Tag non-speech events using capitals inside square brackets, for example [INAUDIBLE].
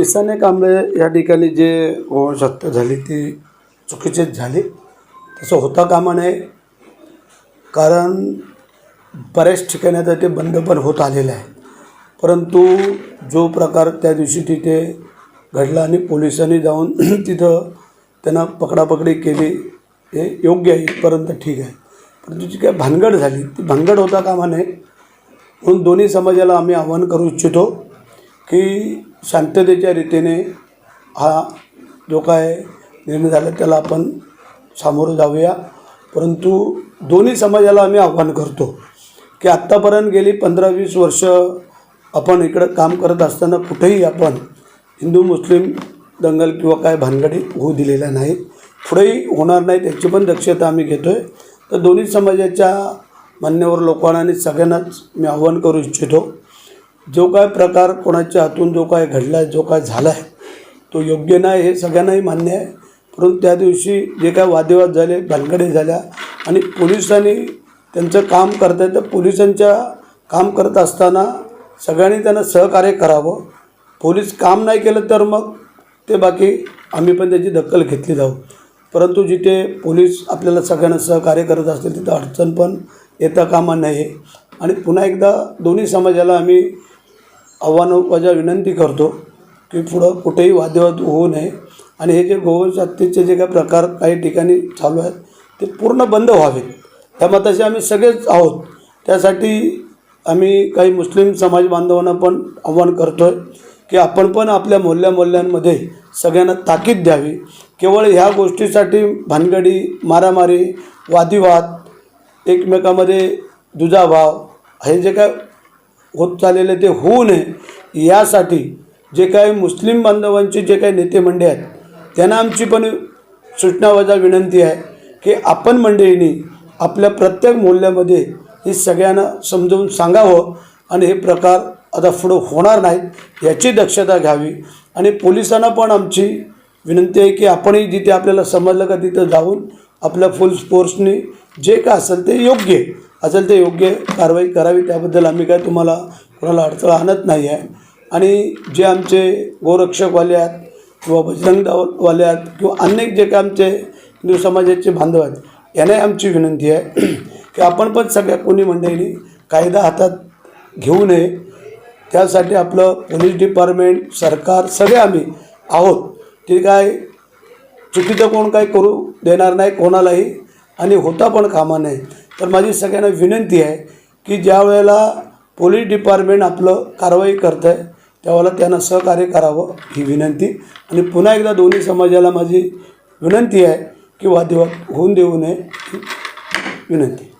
पिसाने कांबळे या ठिकाणी जे हो वंशहत्या झाली ती चुकीचीच झाली. तसं होता कामा नये. कारण बऱ्याच ठिकाणी आता ते बंद पण होत आलेलं आहे. परंतु जो प्रकार त्या दिवशी तिथे घडला आणि पोलिसांनी जाऊन [CLEARS THROAT] तिथं त्यांना पकडापकडी केली हे योग्य आहे इथपर्यंत ठीक आहे. परंतु जी काय भानगड झाली ती भानगड होता कामा नये. म्हणून दोन्ही समाजाला आम्ही आवाहन करू इच्छितो. की शांततेच्या रीतीने हा जो काय निर्णय झाला त्याला आपण सामोरं जाऊया. परंतु दोन्ही समाजाला आम्ही आव्हान करतो की आत्तापर्यंत गेली पंधरा वीस वर्ष आपण इकडं काम करत असताना कुठेही आपण हिंदू मुस्लिम दंगल किंवा काय भानगडी होऊ दिलेल्या नाहीत. पुढेही होणार नाही त्याची पण दक्षता आम्ही घेतो आहे तर दोन्ही समाजाच्या मान्यवर लोकांना आणि सगळ्यांनाच मी आव्हान करू इच्छितो. जो काय प्रकार कोणाच्या हातून जो काय घडला आहे जो काय झाला आहे तो योग्य नाही हे सगळ्यांनाही मान्य आहे. परंतु त्या दिवशी जे काय वादविवाद झाले भानगडी झाल्या आणि पोलिसांनी त्यांचं काम करत आहे तर पोलिसांच्या काम करत असताना सगळ्यांनी त्यांना सहकार्य करावं. पोलीस काम नाही केलं तर मग ते बाकी आम्ही पण त्याची दखल घेतली जाऊ. परंतु जिथे पोलीस आपल्याला सगळ्यांना सहकार्य करत असतील तिथं अडचण पण येता कामा नये. आणि पुन्हा एकदा दोन्ही समाजाला आम्ही आव्हानाच्या विनंती करतो की पुढं कुठेही वादविवाद होऊ नये. आणि हे जे गोवंशातीचे जे काही प्रकार काही ठिकाणी चालू आहेत ते पूर्ण बंद व्हावेत. त्या मताशी आम्ही सगळेच आहोत. त्यासाठी आम्ही काही मुस्लिम समाज बांधवांना पण आव्हान करतो आहे की आपण पण आपल्या मोहल्ल्या मोहल्ल्यांमध्ये सगळ्यांना ताकीद द्यावी. केवळ ह्या गोष्टीसाठी भानगडी मारामारी वादिवाद एकमेकामध्ये दुजाभाव हे जे काय होत चाललेलं ते होऊ नये यासाठी जे काही मुस्लिम बांधवांचे जे काही नेते मंडळी आहेत त्यांना आमची पण सूचना वजा विनंती आहे की आपण मंडळींनी आपल्या प्रत्येक मूल्यामध्ये हे सगळ्यांना समजावून सांगावं आणि हे प्रकार आता पुढं होणार नाहीत याची दक्षता घ्यावी. आणि पोलिसांना पण आमची विनंती आहे की आपणही जिथे आपल्याला समजलं का तिथं जाऊन आपल्या फुल फोर्सनी जे काय असेल ते योग्य असेल ते योग्य कारवाई करावी. त्याबद्दल आम्ही काय तुम्हाला कोणाला अडथळा आणत नाही आहे. आणि जे आमचे गोरक्षकवाले आहेत किंवा बजरंग दलवाले आहेत किंवा अनेक जे काय आमचे हिंदू समाजाचे बांधव आहेत यांनाही आमची विनंती आहे [CLEARS THROAT] की आपण पण सगळ्या कोणी मंडळींनी कायदा हातात घेऊ नये. त्यासाठी आपलं पोलीस डिपार्टमेंट सरकार सगळे आम्ही आहोत. ते काय चुकीचं कोण काही करू देणार नाही कोणालाही आणि होता पण कामा नये. तर माझी सगळ्यांना विनंती आहे की ज्या वेळेला पोलीस डिपार्टमेंट आपलं कारवाई करतं आहे त्यावेळेला त्यांना सहकार्य करावं ही विनंती. आणि पुन्हा एकदा दोन्ही समाजाला माझी विनंती आहे की वादविवाद होऊन देऊ नये ही विनंती.